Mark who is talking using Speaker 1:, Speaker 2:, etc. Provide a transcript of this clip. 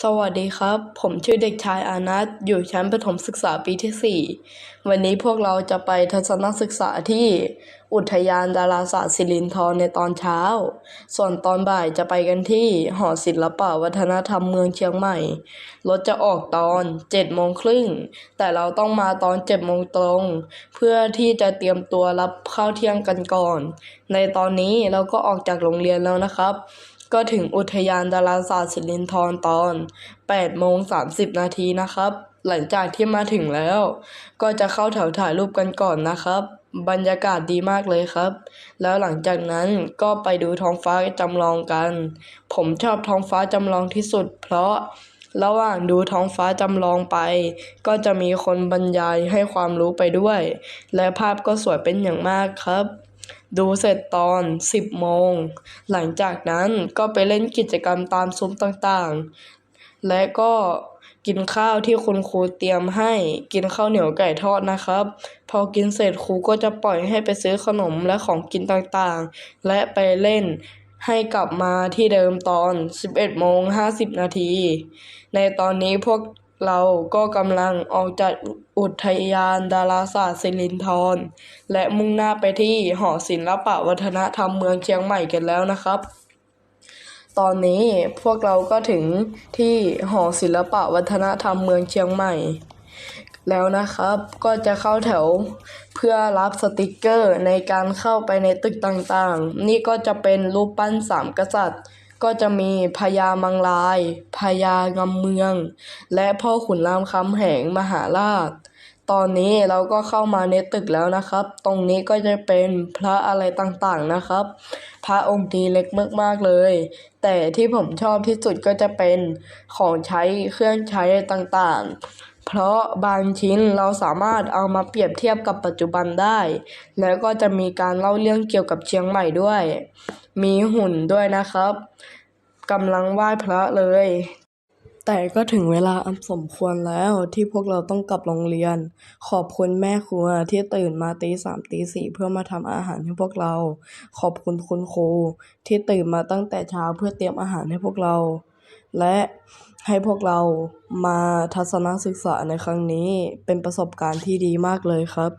Speaker 1: สวัสดีครับ ผมชื่อเด็กชายอานัทอยู่ชั้นประถมศึกษาปีที่ 4 วันนี้พวกเราจะไปทัศนศึกษาที่อุทยานดาราศาสตร์ศิรินธรในตอนเช้า ส่วนตอนบ่ายจะไปกันที่หอศิลปวัฒนธรรมเมืองเชียงใหม่ รถจะออกตอน7โมงครึ่ง แต่เราต้องมาตอน7โมงตรง เพื่อที่จะเตรียมตัวรับข้าวเที่ยงกันก่อน ในตอนนี้เราก็ออกจากโรงเรียนแล้วนะครับ ก็ถึงอุทยานดาราศาสตร์ศิรินธรตอน8โมง30 นาทีนะครับ หลังจากที่มาถึงแล้ว ก็จะเข้าแถวถ่ายรูปกันก่อนนะครับ บรรยากาศดีมากเลยครับ แล้วหลังจากนั้นก็ไปดูท้องฟ้าจำลองกัน ผมชอบท้องฟ้าจำลองที่สุด เพราะระหว่างดูท้องฟ้าจำลองไป ก็จะมีคนบรรยายให้ความรู้ไปด้วย และภาพก็สวยเป็นอย่างมากครับ ดูเสร็จตอน 10 โมง หลังจากนั้นก็ไปเล่นกิจกรรมตามซุ้มต่างๆ และก็กินข้าวที่คุณครูเตรียมให้กินข้าวเหนียวไก่ทอดนะครับ พอกินเสร็จครูก็จะปล่อยให้ไปซื้อขนมและของกินต่างๆ และไปเล่นให้กลับมาที่เดิมตอน 11โมง50 นาที ในตอนนี้พวก เราก็กำลังออกจากอุทยานดาราศาสตร์ศิรินธรและมุ่งหน้าไปที่หอศิลปวัฒนธรรมเมืองเชียงใหม่กันแล้วนะครับ ตอนนี้พวกเราก็ถึงที่หอศิลปวัฒนธรรมเมืองเชียงใหม่ แล้วนะครับก็จะเข้าแถวเพื่อรับสติกเกอร์ในการเข้าไปในตึกต่างๆ นี่ก็จะเป็นรูปปั้นสามกษัตริย์ ก็จะมีพญามังลายพญางำเมือง และพ่อขุนรามคำแหงมหาราช ตอนนี้เราก็เข้ามาในตึกแล้วนะครับ ตรงนี้ก็จะเป็นพระอะไรต่างๆนะครับ พระองค์นี้เล็กมากๆเลย แต่ที่ผมชอบที่สุดก็จะเป็นของใช้เครื่องใช้ต่างๆ เพราะบางชิ้นเราสามารถเอามาเปรียบเทียบกับปัจจุบันได้ แล้วก็จะมีการเล่าเรื่องเกี่ยวกับเชียงใหม่ด้วย มีหุ่นด้วยนะครับกำลังไหว้พระเลย แต่ก็ถึงเวลาอันสมควรแล้วที่พวกเราต้องกลับโรงเรียน ขอบคุณแม่ครัวที่ตื่นมาตีสามตีสี่เพื่อมาทำอาหารให้พวกเรา ขอบคุณคุณครูที่ตื่นมาตั้งแต่เช้าเพื่อเตรียมอาหารให้พวกเรา และให้พวกเรามาทัศนศึกษาในครั้งนี้เป็นประสบการณ์ที่ดีมากเลยครับ